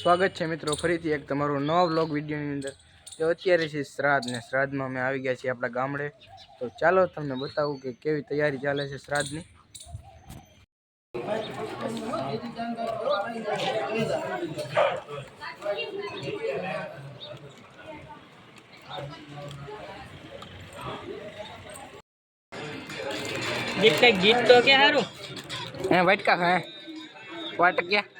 સ્વાગત છે મિત્રો ફરીથી એક તમારો નવો બ્લોગ વિડીયોની અંદર. તો અત્યારે છે શ્રાદ્ધ ને શ્રાદ્ધમાં અમે આવી ગયા છીએ આપણા ગામડે. તો ચાલો તમને બતાવું કે કેવી તૈયારી ચાલે છે શ્રાદ્ધની. ગીત કઈ ગીત તો કે સારું હે વાટકા હે વાટક્યા.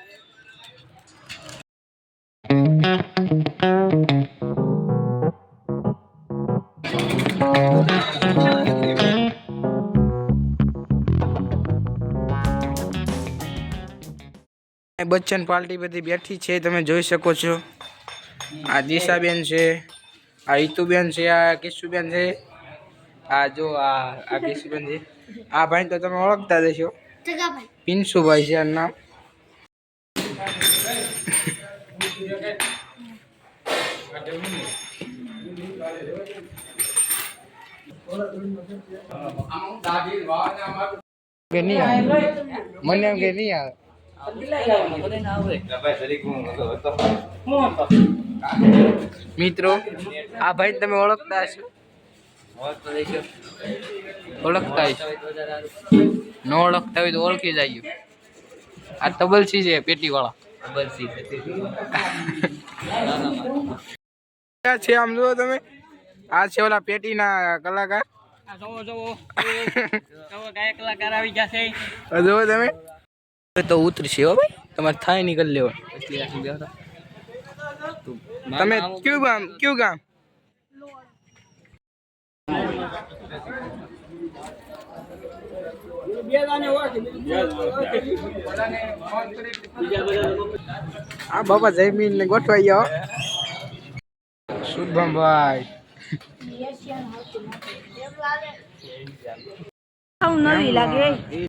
બચ્ચન પાર્ટી બધી બેઠી છે તમે જોઈ શકો છો. આ દિશાબેન છે આ હિતુબેન છે આ કિશુબેન છે. આ જો આ આ કિશુબેન છે. આ ભાઈ તો તમે ઓળખતા દેશો પિન્સુભાઈ છે આનું નામ. કે નહીં આવે? મને એમ કે નહીં આવે. મિત્રો આ ભાઈ તમે ઓળખતા હશો? ઓળખતા હશો? ન ઓળખતા હોય તો ઓળખી જાય આ તબલસી છે પેટી વાળા તબલસી છે આમ જુઓ તમે? આ છે ઓલા પેટીના કલાકાર. જોવો જોવો જોવો ગાયક કલાકાર આવી ગયા છે. તમે. તો ઉતરશે હો ભાઈ. તમારે થાય નીકળી લેવા તમે કયું ગામ કયું ગામ? હા બાપા જયમીન ને ગોઠવાઈ જાઓ શુભમભાઈ નવી લાગે.